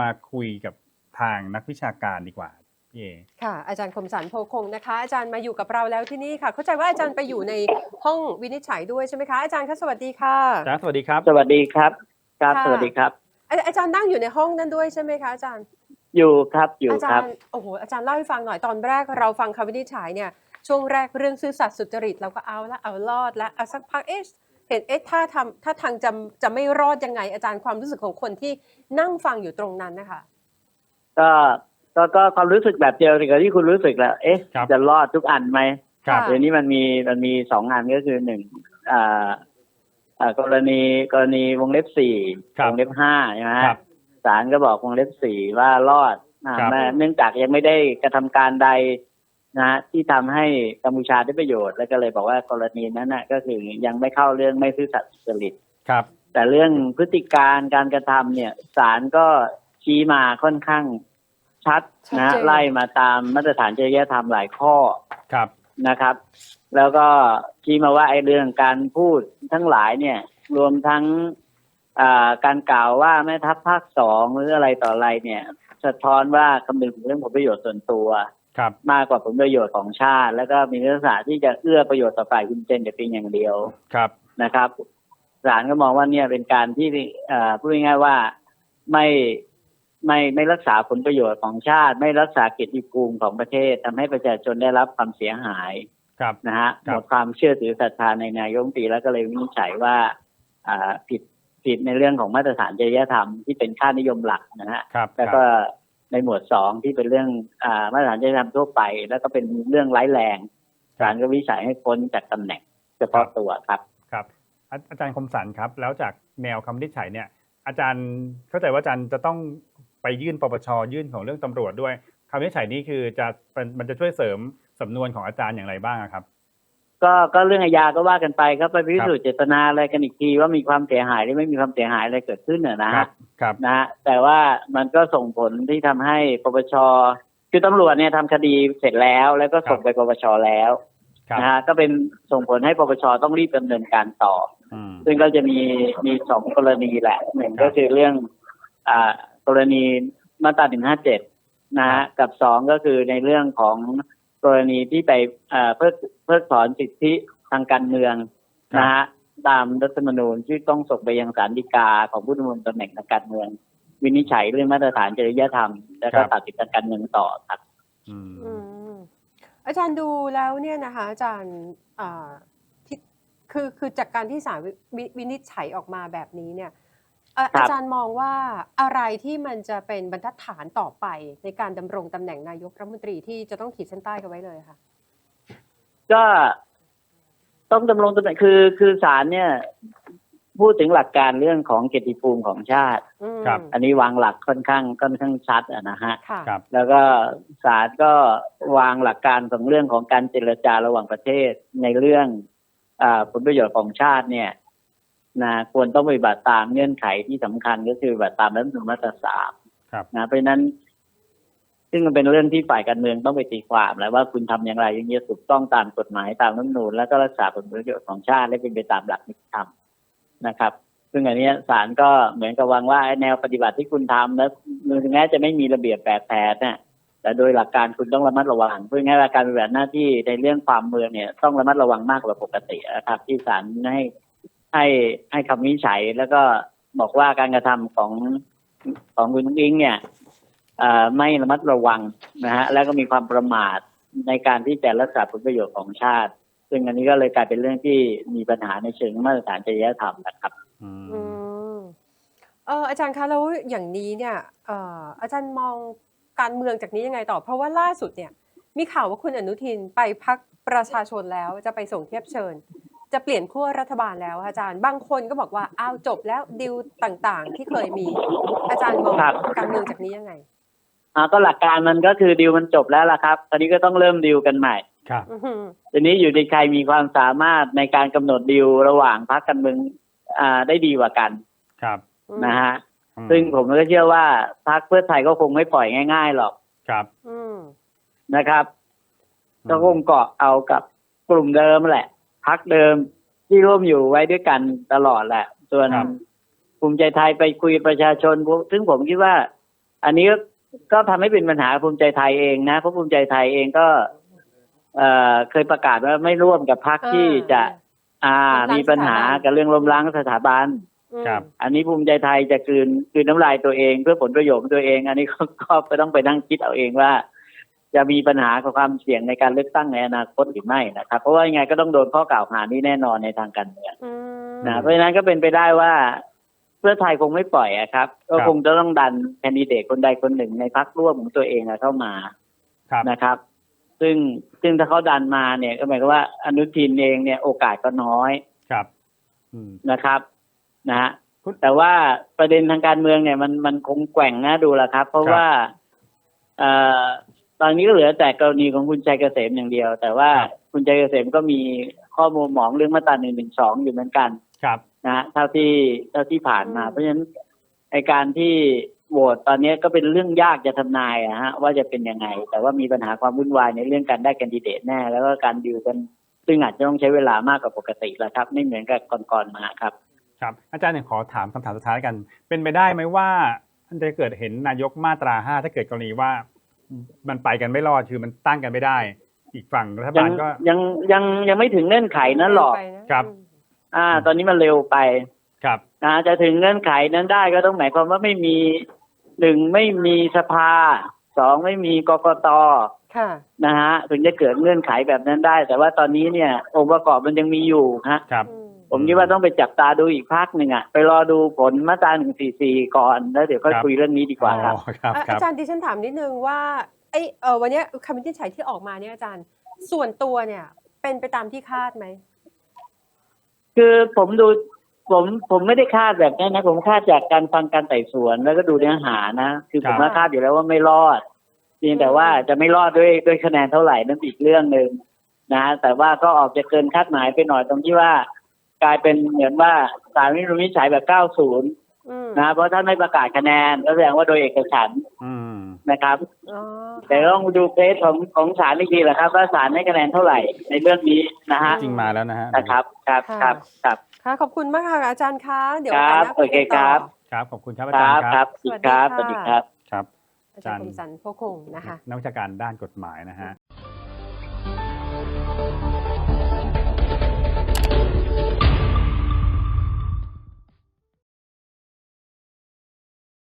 มาคุยกับทางนักวิชาการดีกว่าพี่เอค่ะ อาจารย์คมสันโพคงนะคะ อาจารย์มาอยู่กับเราแล้วที่นี่ค่ะ เข้าใจว่าอาจารย์ไปอยู่ในห้องวินิจฉัยด้วยใช่ไหมคะอาจารย์คะสวัสดีค่ะอาจารย์สวัสดีครับ สวัสดีครับครับค่ะสวัสดีครับอาอาจารย์นั่งอยู่ในห้องนั้นด้วยใช่ไหมคะอาจารย์อยู่ครับอยู่อาจาครับรย์โอ้โหอาจารย์เล่าให้ฟังหน่อยตอนแรกเราฟังคำวินิจฉัยเนี่ยช่วงแรกเรื่องซื่อสัตย์สุจริตเราก็เอาละเอารอดละเอาสักพักเอ๊ะ เห็นเอ๊ะถ้าทำถ้าทางจะจะไม่รอดยังไง อาจารย์ความรู้สึกของคนที่นั่งฟังอยู่ตรงนั้นนะคะก็ก็ก็ความรู้สึกแบบเดียวกับที่คุณรู้สึกแหล้วเอ๊ะ ครับจะรอดทุกอันไหมครับค่ะเดี๋ยวนี้มันมีมันมีสองอันก็คือหนึ่งอ่าอ่ากรณีกรณีวงเล็บสี่ครับวงเล็บห้าใช่ไหมฮะครับศาลก็บอกวงเล็บสี่ว่ารอดอ่าครับ แม้เนื่องจากยังไม่ได้กระทำการใด นะฮะที่ทำให้กัมพูชาได้ประโยชน์ แล้วก็เลยบอกว่ากรณีนั้นน่ะก็คือยังไม่เข้าเรื่องไม่ซื่อสัตย์สุจริตครับ แต่เรื่องพฤติการการกระทำเนี่ยศาลก็ชี้มาค่อนข้างชัดชัดนะเจนไล่มาตามมาตรฐานจริยธรรมหลายข้อครับนะครับ แล้วก็ชี้มาว่าไอ้เรื่องการพูดทั้งหลายเนี่ย รวมทั้งอ่าการกล่าวว่าแม่ทัพภาคสองหรืออะไรต่ออะไรเนี่ย สะท้อนว่าคำนึงถึงเรื่องผลประโยชน์ส่วนตัวครับ มากกว่าผลประโยชน์ของชาติ แล้วก็มีลักษณะที่จะเอื้อประโยชน์ต่อฝ่ายคุณเจนแต่เพียงอย่างเดียวครับนะครับศาลก็มองว่าเนี่ยเป็นการที่เอ่อพูดง่ายๆว่าไม่ไม่ไม่รักษาผลประโยชน์ของชาติ ไม่รักษาเกียรติภูมิของประเทศทำให้ประชาชนได้รับความเสียหายครับนะฮะครัหบมดความเชื่อถือศรัทธาในนายกรัฐมนตรีแล้วก็เลยวินิจฉัยว่าอ่าผิดผิดในเรื่องของมาตรฐานจริยธรรมที่เป็นค่านิยมหลักนะฮะครับแล้วก็ ในหมวดสองที่เป็นเรื่องอ่ามาตรฐานจริยธรรมทั่วไป แล้วก็เป็นเรื่องร้ายแรงศาลก็วินิจฉัยให้พ้นจากตำแหน่งเฉพาะตัวครับครับอาอาจารย์คมสันครับ แล้วจากแนวคำวินิจฉัยเนี่ย อาจารย์เข้าใจว่าอาจารย์จะต้องไปยื่นปปชยื่นของเรื่องตำรวจด้วยคำวินิจฉัยนี้คือจะมันมันจะช่วยเสริมสำนวนของอาจารย์อย่างไรบ้างอะครับ ก็ก็เรื่องอาญาก็ว่ากันไปครับไปพิสูจน์เจตนาอะไรกันอีกทีว่ามีความเสียหายหรือไม่มีความเสียหายอะไรเกิดขึ้นน่ะนะครัฮะบครับนะฮะแต่ว่ามันก็ส่งผลที่ทำให้ปปชคือตำรวจเนี่ยทำคดีเสร็จแล้ว แล้วก็ส่งไปปปชแล้วครับนะฮะก็เป็นส่งผลให้ปปชต้องรีบดำเนินการต่ออืมซึ่งก็จะมีมีสองกรณีแหละหนึ่งครับก็คือเรื่องอ่ากรณีมาตราหนึ่งห้าเจ็ดนะฮะกับสองก็คือในเรื่องของ กรณีที่ไปอ่าเพิกเพิกถอนสิทธิทางการเมืองนะฮะตามรัฐธรรมนูญที่ต้องส่งไปยังศาลฎีกาของผู้ดำรงตำแหน่งทางการเมือง วินิจฉัยเรื่องมาตรฐานจริยธรรม และก็ตัดสิทธิทางการเมืองต่อครับอืมอืมอาจารย์ดูแล้วเนี่ยนะคะอาจารย์อ่าที่คือคือจากการที่ศาลวิวิวินิจฉัยออกมาแบบนี้เนี่ยเอ่อครับอาจารย์มองว่าอะไรที่มันจะเป็นบรรทัดฐานต่อไปในการดำรงตำแหน่งนายกรัฐมนตรีที่จะต้องขีดเส้นใต้กันไว้เลยค่ะ ก็ต้องดำรงตำแหน่งคือ คือศาลเนี่ย พูดถึงหลักการเรื่องของเกียรติภูมิของชาติอืมครับ อันนี้วางหลักค่อนข้างค่อนข้างชัดอะนะฮะค่ะครับ แล้วก็ศาลก็วางหลักการของเรื่องของการเจรจาระหว่างประเทศในเรื่องอาผลประโยชน์ของชาติเนี่ย นะควรต้องปฏิบัติตามเงื่อนไขที่สำคัญก็คือปฏิบัติตามรัฐธรรมนูญมาตราสามครับนะเพราะฉะนั้น ซึ่งมันเป็นเรื่องที่ฝ่ายการเมืองต้องไปตีความแล้วว่าคุณทำอย่างไรอย่างนี้ยถูกต้องตามกฎหมายตามรัฐธรรมนูญแล้วก็รักษาผลประโยชน์ของชาติและเป็นไปตามหลักนิติธรรมนะครับ ซึ่งอันเนี้ยศาลก็เหมือนกับวางว่าไอ้แนวปฏิบัติที่คุณทำแล้วถึงแม้จะไม่มีระเบียบแบบแผนน่ะแต่โดยหลักการคุณต้องระมัดระวังเพื่อง่ายๆการปฏิบัติหน้าที่ในเรื่องความเมืองเนี่ย ต้องระมัดระวังมากกว่าปกตินะครับ ที่ศาลให้ ให้ให้คำวินิจฉัยแล้วก็บอกว่าการกระทำของของคุณนุ้งอิงเนี่ยเอ่อไม่ระมัดระวังนะฮะแล้วก็มีความประมาทในการที่จะรักษาผลประโยชน์ของชาติ ซึ่งอันนี้ก็เลยกลายเป็นเรื่องที่มีปัญหาในเชิงมาตรฐานจริยธรรมนะครับอือืมมเอออาจารย์คะแล้วอย่างนี้เนี่ยเอ่ออาจารย์มองการเมืองจากนี้ยังไงต่อ เพราะว่าล่าสุดเนี่ย มีข่าวว่าคุณอนุทินไปพักประชาชนแล้วจะไปส่งเทียบเชิญ จะเปลี่ยนขั้วรัฐบาลแล้วอาจารย์ บางคนก็บอกว่าอ้าวจบแล้วดิวต่างๆ ที่เคยมี อาจารย์มองครับการเมืองจากนี้ยังไงอ่าก็หลักการมันก็คือดีลมันจบแล้วล่ะครับ ตอนนี้ก็ต้องเริ่มดีลกันใหม่ ครับอื้อหือทีนี้อยู่ในใครมีความสามารถในการกำหนดดีลระหว่างพรรคการเมืองอ่าได้ดีกว่ากัน ครับ นะฮะอืมซึ่งผมก็เชื่อว่าพรรคเพื่อไทยก็คงไม่ปล่อยง่าย ๆหรอก ครับอืมนะครับอืมก็คงเกาะเอากับกลุ่มเดิมแหละ พรรคเดิมที่ร่วมอยู่ไว้ด้วยกันตลอดแหละ ส่วนครับ ภูมิใจไทยไปคุยกับประชาชน ซึ่งผมคิดว่า อันนี้ก็ก็ทำให้เป็นปัญหาภูมิใจไทยเองนะ เพราะภูมิใจไทยเองก็ เอ่อเคยประกาศว่าไม่ร่วมกับพรรคที่จะ อ่าล้มล้างมีปัญหาสถาบันกับเรื่องล้มล้างสถาบัน อืมครับ อันนี้ภูมิใจไทยจะคืนคืนน้ำลายตัวเองเพื่อผลประโยชน์ของตัวเอง อันนี้ก็ก็ก็ต้องไปนั่งคิดเอาเองว่า จะมีปัญหากับความเสี่ยงในการเลือกตั้งในอนาคตหรือไม่นะครับ เพราะว่ายังไงก็ต้องโดนข้อกล่าวหานี้แน่นอนในทางการเมืองอืมนะเพราะฉะนั้นก็เป็นไปได้ว่า เพื่อไทยคงไม่ปล่อยอะครับ ก็คงจะต้องดันแคนดิเดตคนใดคนหนึ่งในพรรคร่วมของตัวเองอะเข้ามาครับนะครับ ซึ่งซึ่งถ้าเขาดันมาเนี่ยก็หมายความว่าอนุทินเองเนี่ยโอกาสก็น้อยครับอืมนะครับนะฮะคุณแต่ว่าประเด็นทางการเมืองเนี่ยมันมันคงแกว่งนะดูแลครับ เพราะครับว่าเอ่อ ตอนนี้ก็เหลือแต่กรณีของคุณชัยเกษมอย่างเดียว แต่ว่าครับคุณชัยเกษมก็มีข้อมูลหมองเรื่องมาตราหนึ่งหนึ่งสองอยู่เหมือนกันครับนะฮะเท่าที่เท่าที่ผ่านมา เพราะฉะนั้นไอการที่โหวตตอนนี้ก็เป็นเรื่องยากจะทำนายอะฮะว่าจะเป็นยังไง แต่ว่ามีปัญหาความวุ่นวายในเรื่องการได้แคนดิเดตแน่ แล้วก็การดิวกันซึ่งอาจจะต้องใช้เวลามากกว่าปกติแล้วครับ ไม่เหมือนกับก่อนๆมาครับ ครับ อาจารย์เนี่ยขอถามคำถามสุดท้ายกัน เป็นไปได้ไหมว่ามันจะเกิดเห็นนายกมาตราห้าถ้าเกิดกรณีว่า มันไปกันไม่รอดคือมันตั้งกันไม่ได้ อีกฝั่งรัฐยับางลก็ยังยังยังไม่ถึงเงื่อนไขนั้นหรอกไปนะครับอืมอ่า ตอนนี้มันเร็วไปครับนะจะถึงเงื่อนไขนั้นได้ก็ต้องหมายความว่าไม่มีหนึ่งไม่มีสภาสองไม่มีกกตค่ะนะฮะถึงจะเกิดเงื่อนไขแบบนั้นได้ แต่ว่าตอนนี้เนี่ย องค์ประกอบมันยังมีอยู่ฮะครับอืม ผมคิดว่าต้องไปจับตาดูอีกพักหนึ่งอะไปรอดูผลมาตราหนึ่งสี่สี่ก่อนแล้วเดี๋ยวค่อยครับคุยเรื่องนี้ดีกว่าครับอ๋อครับอะครัอาบจารย์ดิฉันถามนิดนึงว่าไอเออวันเนี้ยคำวินิจฉัยที่ออกมาเนี่ยอาจารย์ส่วนตัวเนี่ยเป็นไปตามที่คาดไหม คือผมดูผมผมไม่ได้คาดแบบนั้นนะ ผมคาดจากการฟังการไต่สวนแล้วก็ดูเนื้อหานะ คือผมครับว่าคาดอยู่แล้วว่าไม่รอดเพียงแต่ว่าจะไม่รอดด้วยด้วยคะแนนเท่าไหร่นั่นอีกเรื่องหนึ่งนะแต่ว่าก็ออกจะเกินคาดหมายไปหน่อยตรงที่ว่า กลายเป็นเหมือนว่าสารวินิจฉัยแบบ 90อืมนะเพราะท่านไม่ประกาศคะแนนก็แสดงว่าโดยเอกฉันท์อืม นะครับ อ๋อแต่ต้องดูเคสของของศาลอีกทีแหละครับว่าศาลให้คะแนนเท่าไหร่ในเรื่องนี้นะฮะจริงมาแล้วนะฮะนะครับครับครับครับ ค่ะ ขอบคุณมากค่ะอาจารย์คะเดี๋ยวครับโอกาสหน้าคุยกันโอเคคต่รัอบครับขอบคุณครับอาคจารรับย์คครัรับบสวัสดีครับสสวัวัสสดีดีค่ะครับ ครับอาจารย์คมสันโพคงนะคะ นักวิชาการด้านกฎหมายนะฮะ